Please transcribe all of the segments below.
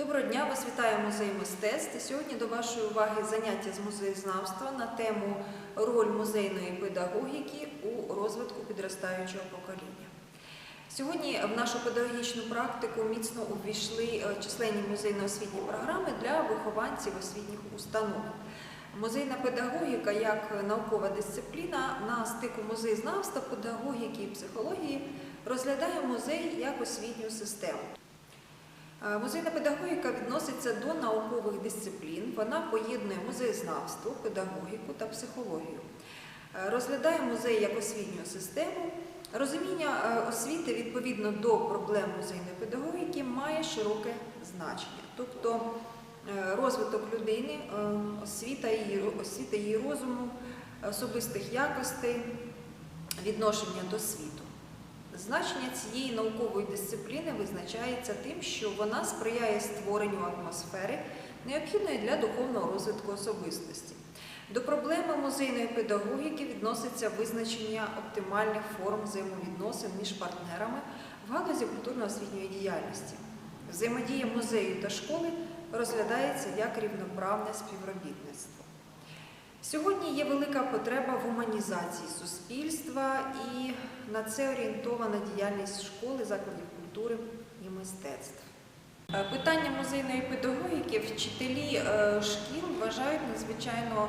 Доброго дня, вас вітає музей мистецтв. Сьогодні до вашої уваги заняття з музеєзнавства на тему роль музейної педагогіки у розвитку підростаючого покоління. Сьогодні в нашу педагогічну практику міцно увійшли е, численні музейно-освітні програми для вихованців освітніх установ. Музейна педагогіка як наукова дисципліна на стику музеєзнавства, педагогіки і психології розглядає музей як освітню систему. Е, Музейна педагогіка відноситься до наукових дисциплін. Вона поєднує музеєзнавство, педагогіку та психологію. Е, Розглядає музей як освітню систему. Розуміння е, освіти відповідно до проблем музейної педагогіки має широке значення. Тобто розвиток людини, освіта її, освіта її розуму, особистих якостей, відношення до світу. Значення цієї наукової дисципліни визначається тим, що вона сприяє створенню атмосфери, необхідної для духовного розвитку особистості. До проблеми музейної педагогіки відноситься визначення оптимальних форм взаємовідносин між партнерами в галузі культурно-освітньої діяльності. Взаємодія музею та школи розглядається як рівноправне співробітництво. Сьогодні є велика потреба в гуманізації суспільства і на це орієнтована діяльність школи, закладів культури і мистецтв. Е, Питання музейної педагогіки вчителі е, шкіл вважають надзвичайно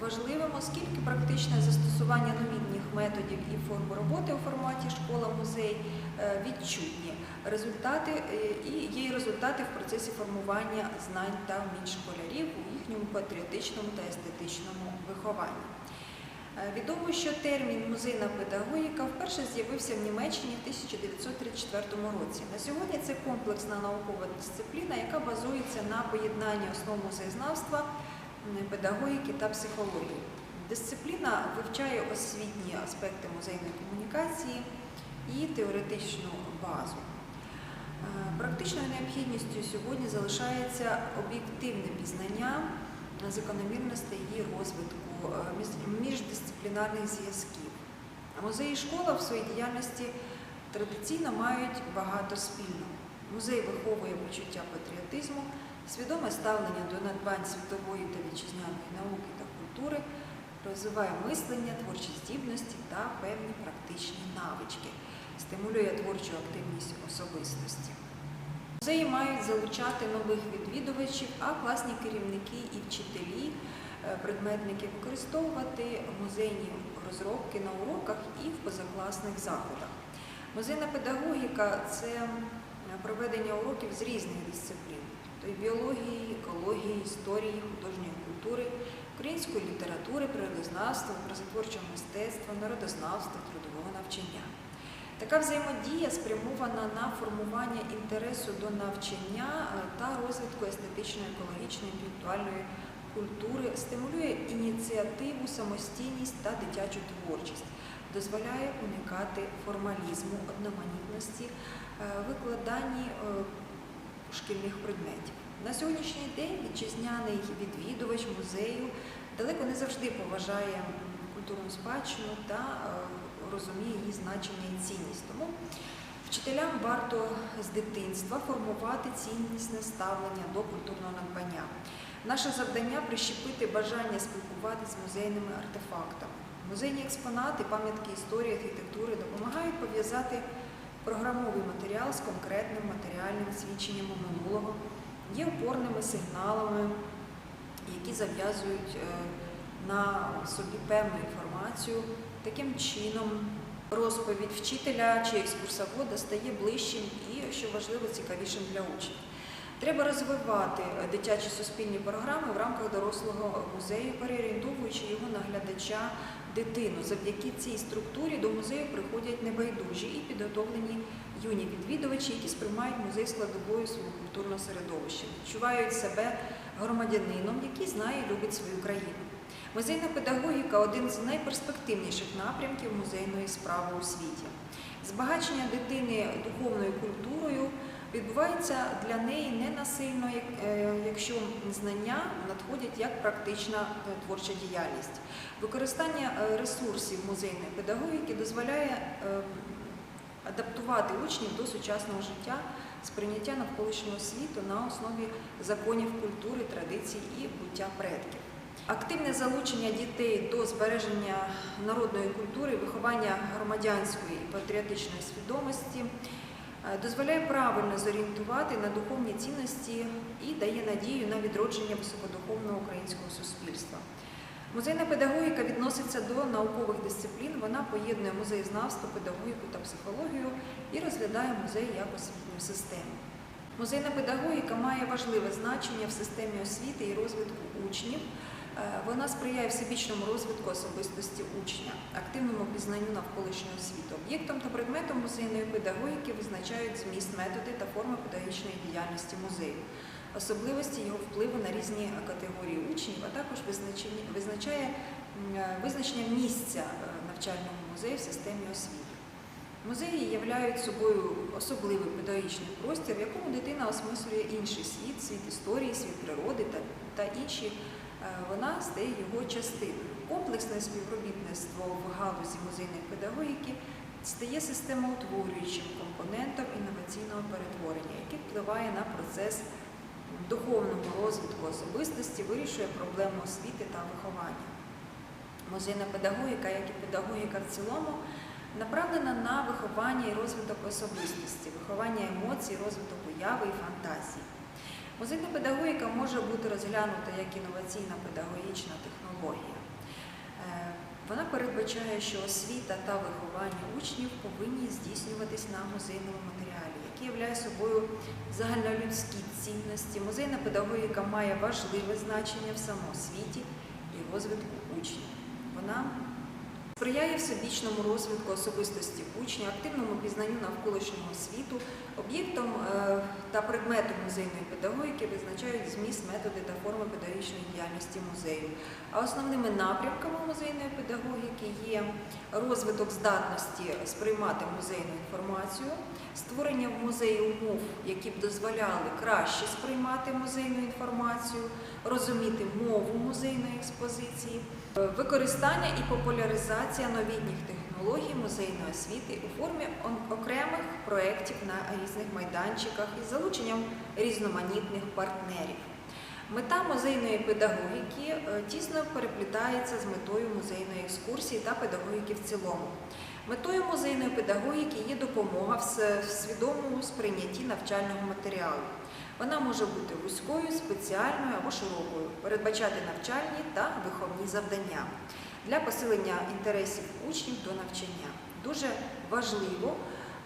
важливим, оскільки практичне застосування новітніх методів і форм роботи у форматі школа-музей е, відчутні. Результати і є результати в процесі формування знань та вмінь школярів їхньому патріотичному та естетичному вихованні. Е, Відомо, що термін музейна педагогіка вперше з'явився в Німеччині в 1934 році. На сьогодні це комплексна наукова дисципліна, яка базується на поєднанні основ музеєзнавства, педагогіки та психології. Дисципліна вивчає освітні аспекти музейної комунікації і теоретичну базу. Е, Практичною необхідністю сьогодні залишається об'єктивне пізнання закономірностей її розвитку, е, міждисциплінарних зв'язків. Музеї і школа в своїй діяльності традиційно мають багато спільного. Музей виховує почуття патріотизму, свідоме ставлення до надбань світової та вітчизняної науки та культури, розвиває мислення, творчі здібності та певні практичні навички, стимулює творчу активність особистості. Музеї мають залучати нових відвідувачів, а класні керівники і вчителі, е, предметники використовувати музейні розробки на уроках і в позакласних заходах. Музейна педагогіка це е, проведення уроків з різних дисциплін, біології, екології, історії, художньої культури, української літератури, природознавства, образотворчого мистецтва, народознавства, трудового навчання. Така взаємодія спрямована на формування інтересу до навчання е, та розвитку естетичної, екологічної, інтелектуальної культури, стимулює ініціативу, самостійність та дитячу творчість, дозволяє уникати формалізму, одноманітності, е, викладанні е, шкільних предметів. На сьогоднішній день вітчизняний відвідувач музею далеко не завжди поважає культурну спадщину та розуміє її значення і цінність. Тому вчителям варто з дитинства формувати ціннісне ставлення до культурного надбання. Наше завдання прищепити бажання спілкуватися з музейними артефактами. Музейні експонати, пам'ятки історії, архітектури допомагають пов'язати програмовий матеріал з конкретним матеріальним свідченням минулого, є опорними сигналами, які зав'язують е, на собі певну інформацію. Таким чином розповідь вчителя чи екскурсовода стає ближчим і, що важливо, цікавішим для учнів. Треба розвивати дитячі суспільні програми в рамках дорослого музею, переорієнтовуючи його на глядача дитину. Завдяки цій структурі до музею приходять небайдужі і підготовлені юні відвідувачі, які сприймають музей складовою свого культурного середовища, відчувають себе громадянином, який знає і любить свою країну. Музейна педагогіка один з найперспективніших напрямків музейної справи у світі. Збагачення дитини духовною культурою відбувається для неї не насильно, е, якщо знання надходять як практична е, творча діяльність. Використання е, ресурсів музейної педагогіки дозволяє адаптувати учнів до сучасного життя, сприйняття навколишнього світу на основі законів культури, традицій і буття предків. Активне залучення дітей до збереження народної культури, виховання громадянської і патріотичної свідомості е, дозволяє правильно зорієнтувати на духовні цінності і дає надію на відродження високодуховного українського суспільства. Музейна педагогіка відноситься до наукових дисциплін. Вона поєднує музеєзнавство, педагогіку та психологію і розглядає музей як освітню систему. Музейна педагогіка має важливе значення в системі освіти і розвитку учнів. Е, Вона сприяє всебічному розвитку особистості учня, активному пізнанню навколишнього світу. Об'єктом та предметом музейної педагогіки визначають зміст, методи та форми педагогічної діяльності музею, особливості його впливу на різні категорії учнів, а також визначає е, визначення місця е, навчального музею в системі освіти. Музеї являють собою особливий педагогічний простір, в якому дитина осмислює інший світ, світ історії, світ природи та, та інші. Е, Вона стає його частиною. Комплексне співробітництво в галузі музейної педагогіки стає системоутворюючим компонентом інноваційного перетворення, який впливає на процес духовного розвитку особистості, вирішує проблему освіти та виховання. Музейна педагогіка, як і педагогіка в цілому, направлена на виховання і розвиток особистості, виховання емоцій, розвиток уяви і фантазії. Музейна педагогіка може бути розглянута як інноваційна педагогічна технологія. Е, Вона передбачає, що освіта та виховання учнів повинні здійснюватись на музейному матеріалі, який являє собою загальнолюдські цінності. Музейна педагогіка має важливе значення в самоосвіті і розвитку учнів. Вона сприяє всебічному розвитку особистості учня, активному пізнанню навколишнього світу. Об'єктом е, та предметом музейної педагогіки визначають зміст, методи та форми педагогічної діяльності музею. А основними напрямками музейної педагогіки є розвиток здатності сприймати музейну інформацію, створення в музеї умов, які б дозволяли краще сприймати музейну інформацію, розуміти мову музейної експозиції, використання і популяризація новітніх технологій музейної освіти у формі окремих проєктів на різних майданчиках із залученням різноманітних партнерів. Мета музейної педагогіки е, тісно переплітається з метою музейної екскурсії та педагогіки в цілому. Метою музейної педагогіки є допомога в свідомому сприйнятті навчального матеріалу. Вона може бути вузькою, спеціальною або широкою, передбачати навчальні та виховні завдання для посилення інтересів учнів до навчання. Дуже важливо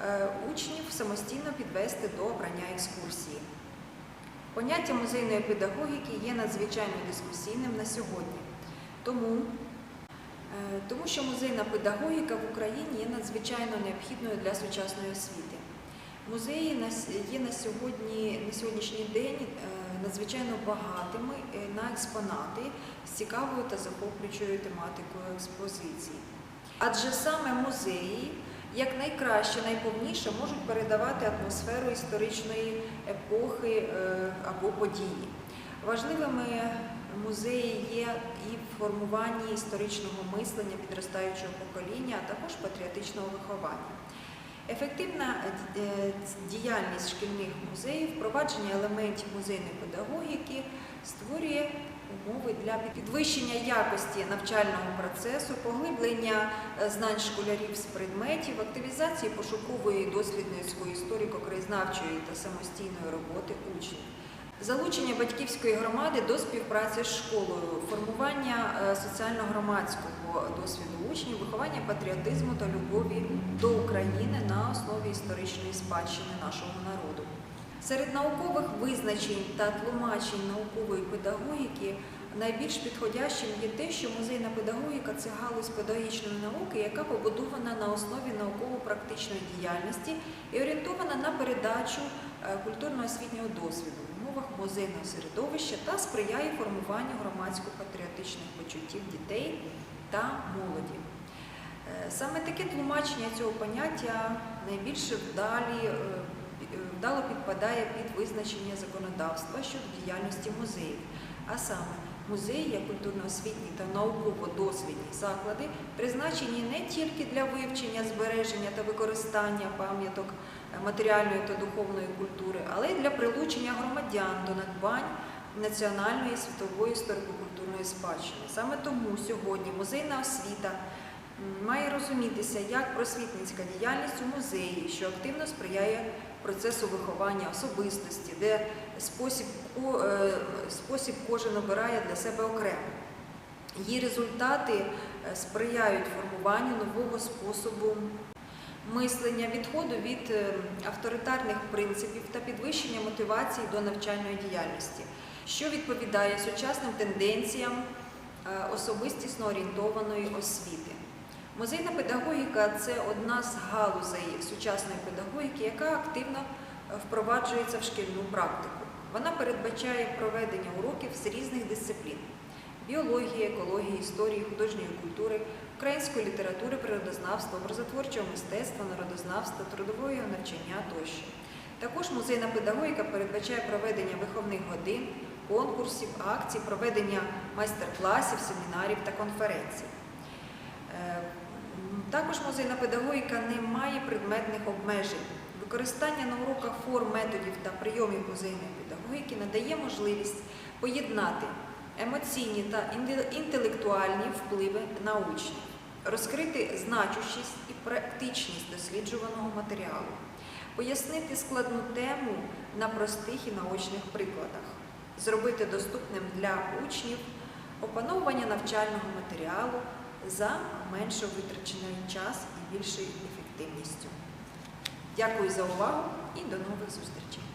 е, учнів самостійно підвести до обрання екскурсії. Поняття музейної педагогіки є надзвичайно дискусійним на сьогодні. Тому, е, тому що музейна педагогіка в Україні є надзвичайно необхідною для сучасної освіти. Музеї є на, сьогодні, на сьогоднішній день е, надзвичайно багатими е, на експонати з цікавою та захоплюючою тематикою експозиції. Адже саме музеї як найкраще, найповніше можуть передавати атмосферу історичної епохи е, або події. Важливими музеї є і в формуванні історичного мислення підростаючого покоління, а також патріотичного виховання. Ефективна е, діяльність шкільних музеїв, впровадження елементів музейної педагогіки створює умови для підвищення якості навчального процесу, поглиблення е, знань школярів з предметів, активізації пошукової і дослідницької історико-краєзнавчої та самостійної роботи учнів. Залучення батьківської громади до співпраці з школою, формування е, соціально-громадського досвіду учнів, виховання патріотизму та любові до України на основі історичної спадщини нашого народу. Серед наукових визначень та тлумачень наукової педагогіки найбільш підходящим є те, що музейна педагогіка це галузь педагогічної науки, яка побудована на основі науково-практичної діяльності і орієнтована на передачу е, культурно-освітнього досвіду умовах музейного середовища та сприяє формуванню громадсько-патріотичних почуттів дітей та молоді. Е, Саме таке тлумачення цього поняття найбільше вдалі, е, е, вдало підпадає під визначення законодавства щодо діяльності музеїв, а саме Музеї як культурно-освітні та науково-дослідні заклади призначені не тільки для вивчення, збереження та використання пам'яток е, матеріальної та духовної культури, але й для прилучення громадян до надбань національної світової історико-культурної спадщини. Саме тому сьогодні музейна освіта має розумітися як просвітницька діяльність у музеї, що активно сприяє процесу виховання особистості, де спосіб, е, спосіб кожен обирає для себе окремо. Її результати е, сприяють формуванню нового способу мислення, відходу від е, авторитарних принципів та підвищення мотивації до навчальної діяльності, що відповідає сучасним тенденціям особистісно орієнтованої освіти. Музейна педагогіка це одна з галузей сучасної педагогіки, яка активно е, впроваджується в шкільну практику. Вона передбачає проведення уроків з різних дисциплін: біології, екології, історії, художньої культури, української літератури, природознавства, образотворчого мистецтва, народознавства, трудового навчання тощо. Також музейна педагогіка передбачає проведення виховних годин, конкурсів, акцій, проведення майстер-класів, семінарів та конференцій. Також музейна педагогіка не має предметних обмежень. Використання на уроках форм, методів та прийомів музейної педагогіки надає можливість поєднати емоційні та інтелектуальні впливи на учнів, розкрити значущість і практичність досліджуваного матеріалу, пояснити складну тему на простих і наочних прикладах, зробити доступним для учнів опановування навчального матеріалу за менше витрачений час і більшою ефективністю. Дякую за увагу і до нових зустрічей!